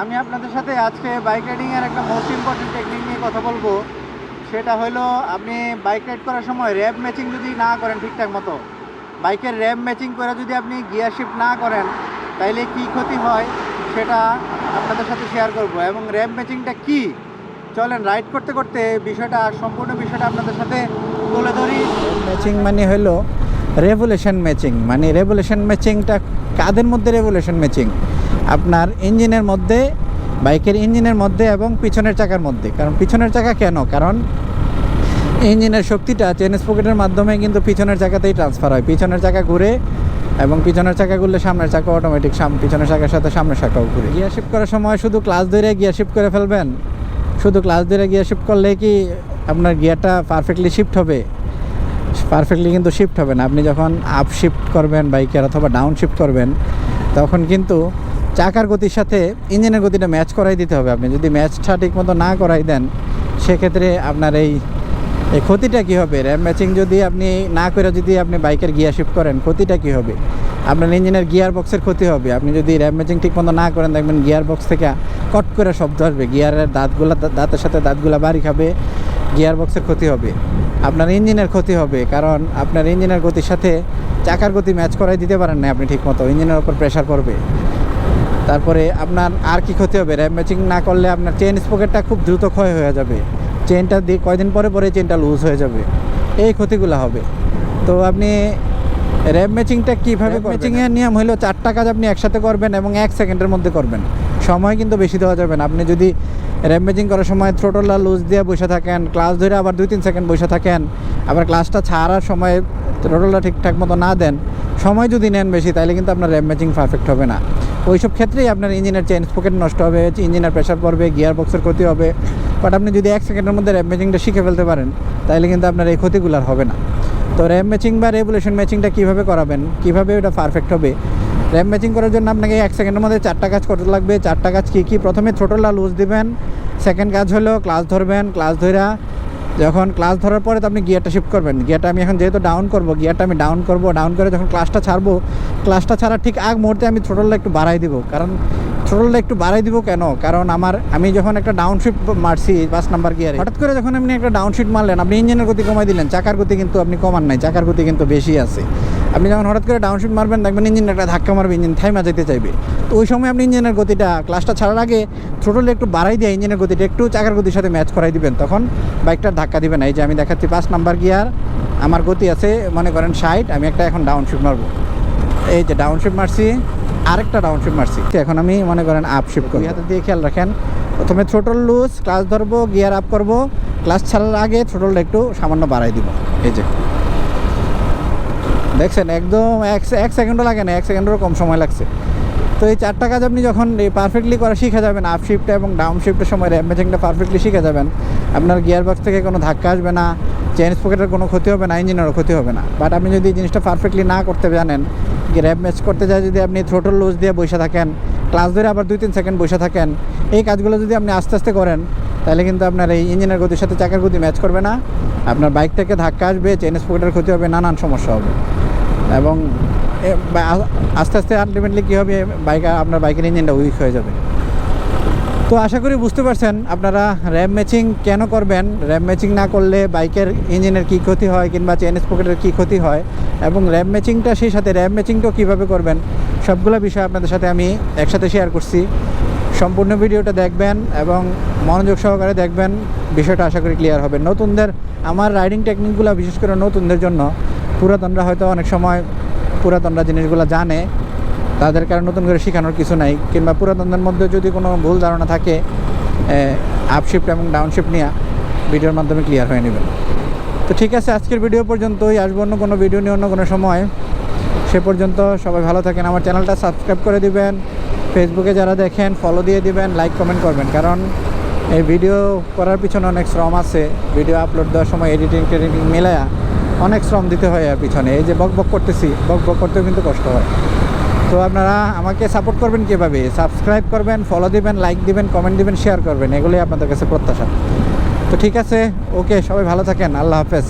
আমি আপনাদের সাথে আজকে বাইক রাইডিংয়ের একটা মোস্ট ইম্পর্টেন্ট টেকনিক নিয়ে কথা বলব। সেটা হলো, আপনি বাইক রাইড করার সময় র্যাব ম্যাচিং যদি না করেন ঠিকঠাক মতো বাইকের র্যাব ম্যাচিং করে যদি আপনি গিয়ার শিফট না করেন, তাইলে কি ক্ষতি হয় সেটা আপনাদের সাথে শেয়ার করব। এবং র্যাব ম্যাচিংটা কি? চলেন রাইড করতে করতে বিষয়টা, সম্পূর্ণ বিষয়টা আপনাদের সাথে তুলে ধরি। ম্যাচিং মানে হলো রেভুলেশন ম্যাচিং মানে রেভুলেশন ম্যাচিংটা কাদের মধ্যে রেভুলেশন ম্যাচিং আপনার ইঞ্জিনের মধ্যে, বাইকের ইঞ্জিনের মধ্যে এবং পিছনের চাকার মধ্যে। কারণ পিছনের চাকা কেন? কারণ ইঞ্জিনের শক্তিটা চেন স্পকেটের মাধ্যমে কিন্তু পিছনের চাকাতেই ট্রান্সফার হয়। পিছনের চাকা ঘুরে এবং পিছনের চাকা ঘুরলে সামনের চাকা অটোমেটিক পিছনের চাকার সাথে সামনের চাকাও ঘুরে। গিয়ার শিফট করার সময় শুধু ক্লাস ধরে গিয়ার শিফট করে ফেলবেন। শুধু ক্লাস ধরে গিয়ার শিফট করলে কি আপনার গিয়ারটা পারফেক্টলি শিফট হবে? পারফেক্টলি কিন্তু শিফট হবে না। আপনি যখন আপ শিফট করবেন বাইকের অথবা ডাউন শিফট করবেন, তখন কিন্তু চাকার গতির সাথে ইঞ্জিনের গতিটা ম্যাচ করাই দিতে হবে আপনি। যদি ম্যাচটা ঠিক মতো না করাই দেন, সেক্ষেত্রে আপনার এই এই ক্ষতিটা কী হবে? র্যাম ম্যাচিং যদি আপনি না করে যদি আপনি বাইকের গিয়ার শিফট করেন, ক্ষতিটা কী হবে? আপনার ইঞ্জিনের গিয়ার বক্সের ক্ষতি হবে। আপনি যদি র্যাম ম্যাচিং ঠিক মতো না করেন, দেখবেন গিয়ার বক্স থেকে কট করে শব্দ আসবে। গিয়ারের দাঁতগুলা দাঁতের সাথে দাঁতগুলা বাড়ি খাবে গিয়ার বক্সের ক্ষতি হবে। আপনার ইঞ্জিনের ক্ষতি হবে, কারণ আপনার ইঞ্জিনের গতির সাথে চাকার গতি ম্যাচ করাই দিতে পারেন না আপনি ঠিকমতো। ইঞ্জিনের উপর প্রেশার পড়বে। তারপরে আপনার আর কি ক্ষতি হবে? র্যাম ম্যাচিং না করলে আপনার চেন স্পকেটটা খুব দ্রুত ক্ষয় হয়ে যাবে। চেনটা দিয়ে কয়দিন পরে পরে চেনটা লুজ হয়ে যাবে। এই ক্ষতিগুলো হবে। তো আপনি র্যাম ম্যাচিংটা কীভাবে ম্যাচিংয়ের নিয়ম হলো চারটা কাজ আপনি একসাথে করবেন এবং এক সেকেন্ডের মধ্যে করবেন। সময় কিন্তু বেশি দেওয়া যাবে না। আপনি যদি র্যাম ম্যাচিং করার সময় থ্রোটলটা লুজ দিয়ে বসে থাকেন ক্লাস ধরে আবার দুই তিন সেকেন্ড বসে থাকেন আবার ক্লাসটা ছাড়ার সময় থ্রোটলটা ঠিকঠাক মতো না দেন সময় যদি নেন বেশি তাহলে কিন্তু আপনার র্যাম ম্যাচিং পারফেক্ট হবে না। ওইসব ক্ষেত্রেই আপনার ইঞ্জিনের চেন স্পকেট নষ্ট হবে, ইঞ্জিনের প্রেশার পড়বে গিয়ার বক্সের ক্ষতি হবে। বাট আপনি যদি এক সেকেন্ডের মধ্যে র্যাম ম্যাচিংটা শিখে ফেলতে পারেন তাহলে কিন্তু আপনার এই ক্ষতিগুলো আর হবে না। তো র্যাম ম্যাচিং বা রেগুলেশন ম্যাচিংটা কীভাবে করাবেন, কীভাবে ওটা পারফেক্ট হবে? র্যাম ম্যাচিং করার জন্য আপনাকে এক সেকেন্ডের মধ্যে চারটা কাজ করতে লাগবে। চারটা কাজ কী কী? প্রথমে থ্রোটলটা লুজ দিবেন। সেকেন্ড কাজ হলো ক্লাস ধরবেন। ক্লাস ধরা যখন ক্লাস ধরার পরে তো আপনি গিয়ারটা শিফট করবেন। গিয়ারটা আমি এখন যেহেতু ডাউন করব গিয়ারটা আমি ডাউন করব ডাউন করে যখন ক্লাসটা ছাড়বো ক্লাসটা ছাড়া ঠিক আগ মুহূর্তে আমি থ্রোটলটা একটু বাড়াই দিব। কারণ থ্রোটলটা একটু বাড়াই দিব কেন? কারণ আমার, আমি যখন একটা ডাউন শিফট মারছি পাঁচ নাম্বার গিয়ারে হঠাৎ করে যখন আপনি একটা ডাউন শিফট মারলেন, আপনি ইঞ্জিনের গতি কমাই দিলেন, চাকার গতি কিন্তু আপনি কমান নাই, চাকার গতি কিন্তু বেশি আছে। আপনি যখন হঠাৎ করে ডাউন শিফট মারবেন, দেখবেন ইঞ্জিন একটা ধাক্কা মারবে ইঞ্জিন থাইমা যেতে চাইবে। তো ওই সময় আপনি ইঞ্জিনের গতিটা ক্লাসটা ছাড়ার আগে থ্রোটলে একটু বাড়াই দিয়ে ইঞ্জিনের গতিটা একটু চাকার গতির সাথে ম্যাচ করাই দিবেন। তখন বাইকটার ধাক্কা দিবে না। এই যে আমি দেখাচ্ছি পাঁচ নাম্বার গিয়ার আমার গতি আছে, মনে করেন ষাট, আমি একটা এখন ডাউন শিফট মারবো। এই যে ডাউন শিফট মারছি আরেকটা ডাউন শিফট মারছি। এখন আমি মনে করেন আপ শিফট করি হাতে দিয়ে খেয়াল রাখেন। প্রথমে থ্রোটল লুজ ক্লাস ধরবো গিয়ার আপ করব। ক্লাস ছাড়ার আগে থ্রোটলটা একটু সামান্য বাড়াই দিব। এই যে। দেখছেন, একদম এক এক সেকেন্ডও লাগে না, এক সেকেন্ডেরও কম সময় লাগছে। তো এই চারটা কাজ আপনি যখন পারফেক্টলি করা শিখে যাবেন আপ শিফট এবং ডাউন শিফটের সময় র্যাম ম্যাচিংটা পারফেক্টলি শিখে যাবেন, আপনার গিয়ার বক্স থেকে কোনো ধাক্কা আসবে না চেন পকেটের কোনো ক্ষতি হবে না ইঞ্জিনেরও ক্ষতি হবে না। বাট আপনি যদি জিনিসটা পারফেক্টলি না করতে জানেন র্যাম ম্যাচ করতে যায় যদি আপনি থ্রোটল লুজ দিয়ে বসে থাকেন? ক্লাস ধরে আবার দুই তিন সেকেন্ড বসে থাকেন। এই কাজগুলো যদি আপনি আস্তে আস্তে করেন, তাহলে কিন্তু আপনার এই ইঞ্জিনের গতির সাথে চাকার গতি ম্যাচ করবে না। আপনার বাইক থেকে ধাক্কা আসবে চেন পকেটের ক্ষতি হবে, নানান সমস্যা হবে। এবং আস্তে আস্তে আলটিমেটলি কী হবে? বাইক আপনার বাইকের ইঞ্জিনটা উইক হয়ে যাবে। তো আশা করি বুঝতে পারছেন আপনারা র্যাম ম্যাচিং কেন করবেন? র্যাম ম্যাচিং না করলে বাইকের ইঞ্জিনের কী ক্ষতি হয় কিংবা চেন পকেটের কী ক্ষতি হয়? এবং র্যাম ম্যাচিংটা সেই সাথে র্যাম ম্যাচিংটাও কীভাবে করবেন? সবগুলো বিষয় আপনাদের সাথে আমি একসাথে শেয়ার করছি। সম্পূর্ণ ভিডিওটা দেখবেন এবং মনোযোগ সহকারে দেখবেন। বিষয়টা আশা করি ক্লিয়ার হবে। নতুনদের, আমার রাইডিং টেকনিকগুলো বিশেষ করে নতুনদের জন্য পুরাতনরা হয়তো অনেক সময় পুরাতনরা জিনিসগুলো জানে। তাদের কারণে নতুন করে শেখানোর কিছু নাই, কিংবা পুরাতনদের মধ্যে যদি কোনো ভুল ধারণা থাকে আপশিফট এবং ডাউনশিফট নিয়ে ভিডিওর মাধ্যমে ক্লিয়ার হয়ে নেবেন। তো ঠিক আছে, আজকের ভিডিও পর্যন্তই। আসব অন্য কোনো ভিডিও নিয়ে অন্য কোনো সময়। সে পর্যন্ত সবাই ভালো থাকেন। আমার চ্যানেলটা সাবস্ক্রাইব করে দিবেন। ফেসবুকে যারা দেখেন ফলো দিয়ে দিবেন লাইক কমেন্ট করবেন। কারণ এই ভিডিও করার পিছনে অনেক শ্রম আছে। ভিডিও আপলোড দেওয়ার সময় এডিটিং টেডিটিং মেলায়া অনেক শ্রম দিতে হয় পিছনে। এই যে বক বক করতেছি, বক বক করতেও কিন্তু কষ্ট হয়। তো আপনারা আমাকে সাপোর্ট করবেন কীভাবে? সাবস্ক্রাইব করবেন ফলো দিবেন লাইক দিবেন কমেন্ট দিবেন শেয়ার করবেন। এগুলোই আপনাদের কাছে প্রত্যাশা। তো ঠিক আছে ওকে সবাই ভালো থাকেন, আল্লাহ হাফেজ।